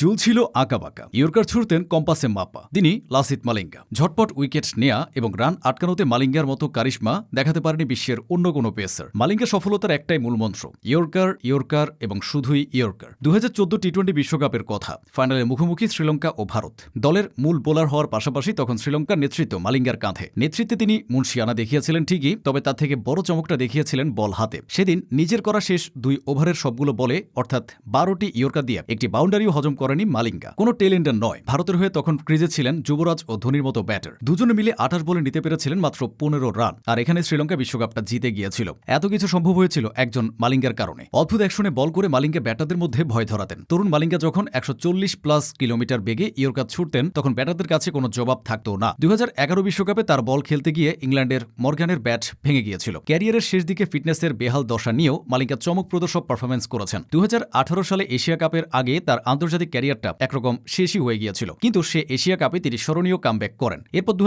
চুল ছিল আঁকাবাঁকা ইয়র্কার ছুড়তেন কম্পাসে মাপা। তিনি লাসিত মালিঙ্গা। ঝটপট উইকেট নেয়া এবং রান আটকানোতে মালিঙ্গার মতো কারিশমা দেখাতে পারেনি বিশ্বের অন্য কোনো পেসার। মালিঙ্গা সফলতার একটাই মূলমন্ত্র ইয়র্কার ইয়র্কার এবং শুধুই ইয়র্কার। দু হাজার টি টোয়েন্টি বিশ্বকাপের কথা, ফাইনালে মুখোমুখি শ্রীলঙ্কা ও ভারত। দলের মূল বোলার হওয়ার পাশাপাশি তখন শ্রীলঙ্কার নেতৃত্ব মালিঙ্গার কাঁধে। নেতৃত্বে তিনি মুন্সিয়ানা দেখিয়েছিলেন ঠিকই, তবে তার থেকে বড় চমকটা দেখিয়েছিলেন বল হাতে। সেদিন নিজের করা শেষ দুই ওভারের সবগুলো বলে, অর্থাৎ বারোটি ইয়র্কার দিয়ে একটি বাউন্ডারিও হজম করেনি মালিঙ্গা। কোনো টেলেন্ডার নয়। ভারতের হয়ে তখন ক্রিজে ছিলেন যুবরাজ ও ধোনির মতো ব্যাটার। দুজনে মিলে আঠাশ বলে নিতে পেরেছিলেন মাত্র পনেরো রান। আর এখানে শ্রীলঙ্কা বিশ্বকাপটা জিতে গিয়েছিল। এত কিছু সম্ভব হয়েছিল একজন মালিঙ্গার কারণে। অদ্ভুত একশনে বল করে মালিঙ্গা ব্যাটারদের মধ্যে ভয় ধরাতেন। তরুণ মালিঙ্গা যখন একশো চল্লিশ প্লাস কিলোমিটার বেগে ইয়র্কার ছুটতেন, তখন ব্যাটারদের কাছে কোনো জবাব থাকতো না। দুই বিশ্বকাপে তার বল খেলতে গিয়ে ইংল্যান্ডের মর্গানের ব্যাট ভেঙে গিয়েছিল। ক্যারিয়ারের শেষ দিকে ফিটনেসের বেহাল দশা নিয়েও মালিঙ্গা চমকপ্রদ সব পারফরমেন্স করেছেন। দু হাজার আঠারো সালে এশিয়া কাপের আগে তার আন্তর্জাতিক ক্যারিয়ারটা একরকম শেষই হয়ে গিয়েছিল। কিন্তু সে এশিয়া কাপে তিনি স্মরণীয় কামব্যাক করেন। এরপর দু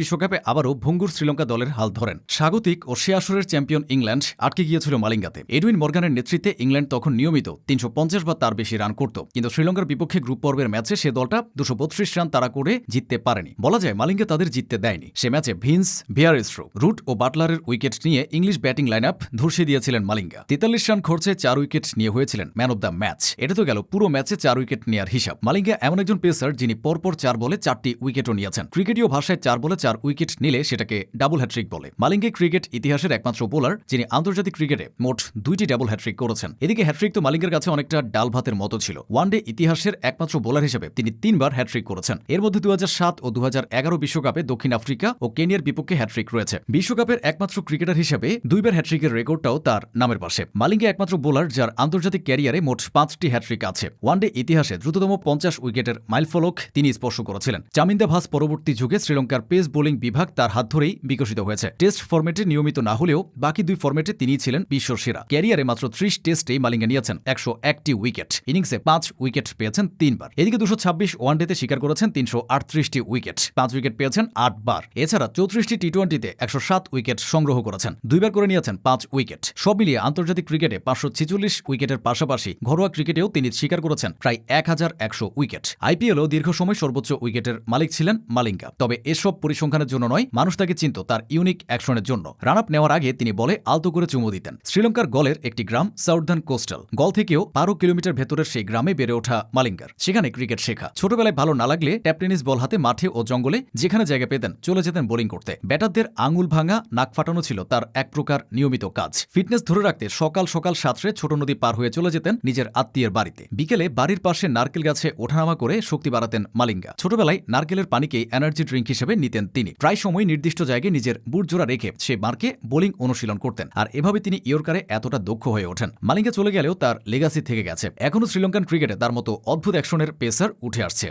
বিশ্বকাপে আবারও ভঙ্গুর শ্রীলঙ্কা দলের হাল ধরেন। স্বাগতিক ও সে আসরের চ্যাম্পিয়ন ইংল্যান্ড আটকে গিয়েছিল মালিঙ্গাতে। এডুইন মর্গানের নেতৃত্বে ইংল্যান্ড তখন নিয়মিত তিনশো পঞ্চাশ বা তার বেশি রান করত। কিন্তু শ্রীলঙ্কার বিপক্ষে গ্রুপ পর্বের ম্যাচে সে দলটা দুশো রান তারা করে জিততে পারেনি। বলা যায় মালিঙ্গা তাদের জিততে দেয়নি। সে ম্যাচে ভিন্স ভিয়ারেস্ট্রো রুট ও বাটলারের উইকেট নিয়ে ইংলিশ ব্যাটিং লাইন আপ ধর্ষে দিয়েছিলেন মালিঙ্গা। তেতাল্লিশ রান খরচে চার উইকেট নিয়ে হয়েছিলেন ম্যান অব দ্য ম্যাচ। এটা তো গেল পুরো ম্যাচে চার উইকেট নেওয়ার হিসাব। মালিঙ্গা এমন একজন পেসার যিনি পরপর চার বলে চারটি উইকেটও নিয়েছেন। ক্রিকেটীয় ভাষায় চার বলে চার উইকেট নিলে সেটাকে ডাবল হ্যাট্রিক বলে। মালিঙ্গে ক্রিকেট ইতিহাসের একমাত্র বোলার, যিনি আন্তর্জাতিক ক্রিকেটে মোট দুইটি ডাবল হ্যাট্রিক করেছেন। এদিকে হ্যাট্রিক তো মালিঙ্গের কাছে অনেকটা ডাল ভাতের মতো ছিল। ওয়ানডে ইতিহাসের একমাত্র বোলার হিসেবে তিনি তিনবার হ্যাট্রিক করেছেন। এর মধ্যে দু হাজার সাত ও দু বিশ্বকাপে দক্ষিণ আফ্রিকা ও কেনিয়ার বিপক্ষে হ্যাট্রিক রয়েছে। বিশ্বকাপের একমাত্র ক্রিকেটার হিসেবে দুইবার হ্যাট্রিকের রেকর্ডটাও তার নামের পাশে। মালিঙ্গে একমাত্র বোলার যার আন্তর্জাতিক ক্যারিয়ারে মোট পাঁচটি হ্যাট্রিক আছে। ওয়ানডে ইতিহাসে দ্রুততম পঞ্চাশ উইকেটের মাইলফলক তিনি স্পর্শ করেছিলেন। চামিন্দা ভাস পরবর্তী যুগে শ্রীলঙ্কার পেস বোলিং বিভাগ তার হাত ধরেই বিকশিত হয়েছে। টেস্ট ফরম্যাটে নিয়মিত না হলেও বাকি দুই ফরম্যাটে তিনি ছিলেন বিশ্ব সেরা। ক্যারিয়ারে মাত্র ত্রিশ টেস্টেই মালিঙ্গা নিয়েছেন একশো একটি উইকেট। ইনিংসে পাঁচ উইকেট পেয়েছেন তিনবার। এদিকে দুশো ছাব্বিশ ওয়ানডেতে শিকার করেছেন তিনশো আটত্রিশটি উইকেট। পাঁচ উইকেট পেয়েছেন আটবার। এছাড়া চৌত্রিশটি টি টোয়েন্টিতে একশো সাত উইকেট সংগ্রহ করেছেন। দুইবার করে নিয়েছেন পাঁচ উইকেট। সব মিলিয়ে আন্তর্জাতিক ক্রিকেটে পাঁচশো ছিচল্লিশ উইকেটের পাশাপাশি ঘরোয়া ক্রিকেটেও তিনি শিকার করেছেন প্রায় এক হাজার একশো উইকেট। আইপিএলও দীর্ঘ সময় সর্বোচ্চ উইকেটের মালিক ছিলেন মালিঙ্গা। তবে এসব পরিসংখ্যানের জন্য নয়, মানুষ তাকে চিনত তার ইউনিক অ্যাকশনের জন্য। রান আপ নেওয়ার আগে তিনি বলে আলতো করে চুমু দিতেন। শ্রীলঙ্কার গলের একটি গ্রাম সাউথার্ন কোস্টাল। গল থেকেও বারো কিলোমিটার ভেতরের সেই গ্রামে বেড়ে ওঠা মালিঙ্গার। সেখানে ক্রিকেট শেখা। ছোটবেলায় ভালো না লাগলে ট্যাপ টেনিস বল হাতে মাঠে ও জঙ্গলে যেখানে জায়গা পেতেন, চলে যেতেন বোলিং করতে। ব্যাটারদের আঙুল ভাঙা, নাক ফাটানো ছিল তার এক প্রকার নিয়মিত কাজ। ফিটনেস ধরে রাখতে সকাল সকাল সাঁতরে ছোট নদী পার হয়ে চলে যেতেন নিজের আত্মীয়ের বাড়িতে। বিকেলে বাড়ির পাশে নারকেল গাছে ওঠানামা করে শক্তি বাড়াতেন মালিঙ্গা। ছোটবেলায় নারকেলের পানিকে এনার্জি ড্রিঙ্ক হিসেবে নিতেন তিনি। প্রায় সময় নির্দিষ্ট জায়গায় নিজের বুটজোড়া রেখে সে মার্কে বোলিং অনুশীলন করতেন। আর এভাবে তিনি ইয়র্কারে এতটা দক্ষ হয়ে ওঠেন। মালিঙ্গা চলে গেলেও তার লেগাসি থেকে গেছে। এখনও শ্রীলঙ্কান ক্রিকেটে তার মতো অদ্ভুত অ্যাকশনের পেসার উঠে আসছে।